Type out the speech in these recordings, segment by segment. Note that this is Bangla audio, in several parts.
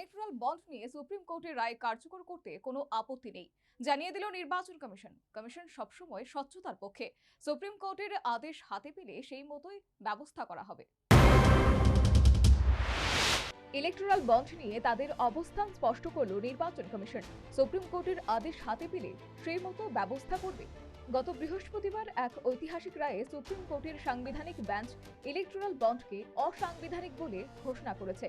ইলেকট্রাল বন্ড নিয়ে সুপ্রিম কোর্টের রায় কার্যকর করতে কোনো আপত্তি নেই। জানিয়ে দিল নির্বাচন কমিশন। কমিশন সবসময় স্বচ্ছতার পক্ষে। সুপ্রিম কোর্টের আদেশ হাতে পেলে সেই মতোই ব্যবস্থা করা হবে। ইলেকট্রাল বন্ড নিয়ে তাদের অবস্থান স্পষ্ট করল নির্বাচন কমিশন। সুপ্রিম কোর্টের আদেশ হাতে পেলে সেই মতো ব্যবস্থা করবে। গত বৃহস্পতিবার এক ঐতিহাসিক রায়ে সুপ্রিম কোর্টের সাংবিধানিক বেঞ্চ ইলেকট্রাল বন্ডকে অসাংবিধানিক বলে ঘোষণা করেছে।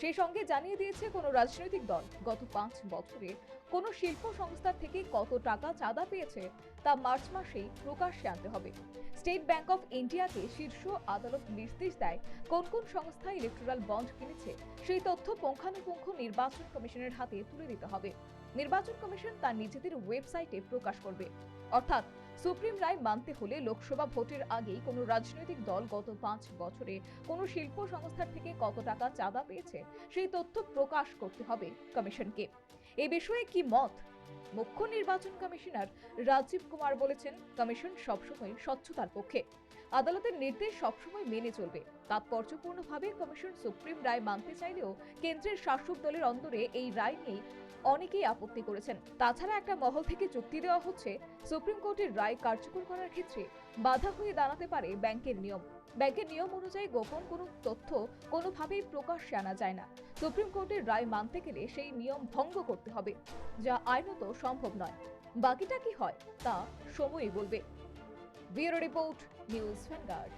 সেই সঙ্গে জানিয়ে দিয়েছে কোনো রাজনৈতিক দল গত পাঁচ বছরে কোনো শিল্প সংস্থার থেকে কত টাকা চাঁদা পেয়েছে তা মার্চ মাসেই প্রকাশ্যে আনতে হবে। স্টেট ব্যাংক অফ ইন্ডিয়াকে শীর্ষ আদালত নির্দেশ দেয় কোন কোন সংস্থা ইলেকট্রাল বন্ড কিনেছে, সেই তথ্য পুঙ্খানুপুঙ্খ নির্বাচন কমিশনের হাতে তুলে দিতে হবে। নির্বাচন কমিশন তার নিজেদের ওয়েবসাইটে প্রকাশ করবে। অর্থাৎ সুপ্রিম রায় মানতে হলে লোকসভা ভোটের আগেই কোনো রাজনৈতিক দল গত পাঁচ বছরে কোনো শিল্প সংস্থার থেকে কত টাকা চাঁদা পেয়েছে, সেই তথ্য প্রকাশ করতে হবে কমিশনকে। এ বিষয়ে কি মত? মুখ্য নির্বাচন কমিশনার রাজীব কুমার বলেছেন, কমিশন সবসময় স্বচ্ছতার পক্ষে। আদালতের নির্দেশ সবসময় মেনে চলবে। তাৎপর্যপূর্ণভাবে কমিশন সুপ্রিম রায় মানতে চাইলেও কেন্দ্রের শাসক দলের অন্দরে এই রায় নিয়ে অনেকেই আপত্তি করেছেন। তাছাড়া একটা মহল থেকে যুক্তি দেওয়া হচ্ছে, সুপ্রিম কোর্টের রায় কার্যকর করার ক্ষেত্রে বাধা হয়ে দাঁড়াতে পারে ব্যাংকের নিয়ম। ব্যাংকের নিয়ম অনুযায়ী গোপন কোনো তথ্য কোনোভাবেই প্রকাশ্যে আনা যায় না। সুপ্রিম কোর্টের রায় মানতে গেলে সেই নিয়ম ভঙ্গ করতে হবে, যা আইনত সম্ভব নয়। বাকিটা কি হয়, তা সময়ই বলবে। Bureau report, news Vanguard.